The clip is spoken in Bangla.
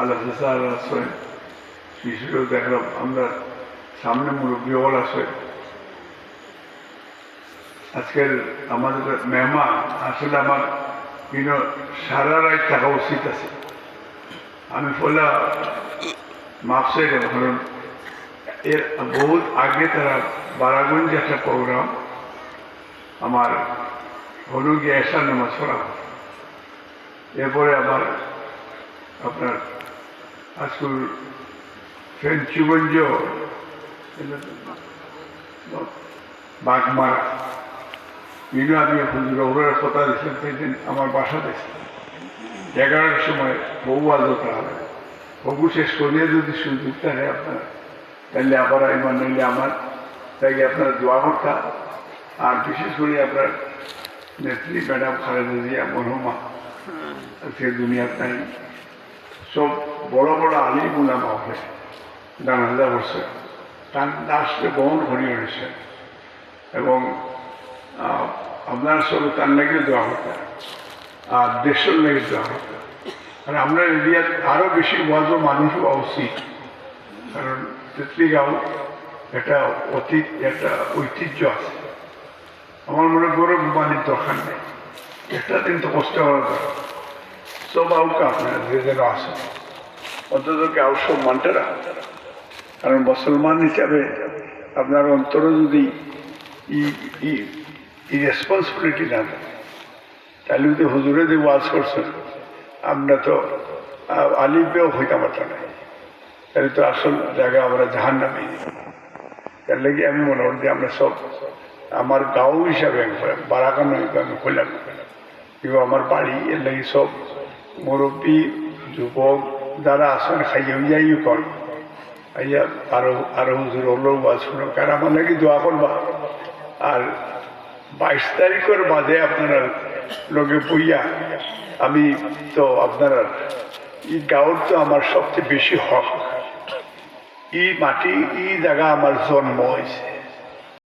আল্লাহ স্যার আছেন। শিশুরাও দেখলাম, আমরা সামনে মুরব্বী হল আছে। আজকের আমাদের মেহমান আসলে আমার কিন্তু সারা রাত থাকা উচিত আছে। আমি বললাম মাপসে গেল কারণ এর বহুত আগে তারা বারাগঞ্জ একটা প্রোগ্রাম আমার হলু গিয়ে এসার নামাজ পড়া এরপরে আবার আপনার আজকুল ফেঞ্চুগঞ্জ বাঘমারা ইনু আমি হুজুর ওগুলোর কথা দিয়েছিলাম সেদিন আমার বাসা দেখছি এগারোটার সময় বহু আলো করা হবে বহু শেষ করিয়ে যদি সুযোগ থাকে আপনার তাহলে আবার ইমান নিলে আমার তাই আপনার দোয়া করতা আর বিশেষ করে আপনার নেত্রী ম্যাডাম খালেদা জিয়া মরহুমা আজকে দুনিয়ার নাই সব বড় বড় আলী মুলামা হবে জানাজা করছে তার দাসকে বহন করিয়ে এনেছে। এবং আপনার সব তার লেগে দেওয়া হতো। আর দেশের লেগে দেওয়া হতো। আর আমরা এরিয়ার আরও বেশি বড় মানুষ হওয়া উচিত কারণ তেতলিগাঁও একটা অতীত একটা ঐতিহ্য আছে। আমার মনে গৌরব মানির দরকার নেই। একটা দিন তো কষ্ট করা দরকার। সব আউকা আপনার যে যেন আছে অন্তত কেউ সব মানতে না কারণ মুসলমান হিসাবে আপনার অন্তরে যদি ই রেসপন্সিবিলিটি না থাকে, তাহলে যদি হুজুরে যে ওয়াজ করছেন, আমরা তো আলিপেও হইতে পারতাম না। তাহলে তো আসল জায়গা আমরা জাহান নামে তার লেগে আমি মনে করি যে আমরা সব আমার গাঁও হিসাবে বারাকান আমি করলাম কিন্তু আমার বাড়ি, এর লাগে সব মুরব্বী, যুবক যারা আসেন, খাইয়ে যাইও কর। আইয়া আরও আরও হুজুর হলেও বা শুনো। কারণ আমার নাকি দোয়া করবা। আর বাইশ তারিখের বাদে আপনারা লোকে বইয়া, আমি তো আপনারা, এই গাঁৱত তো আমার সবচেয়ে বেশি হক। ই মাটি ই জায়গা আমার জন্ম হয়েছে।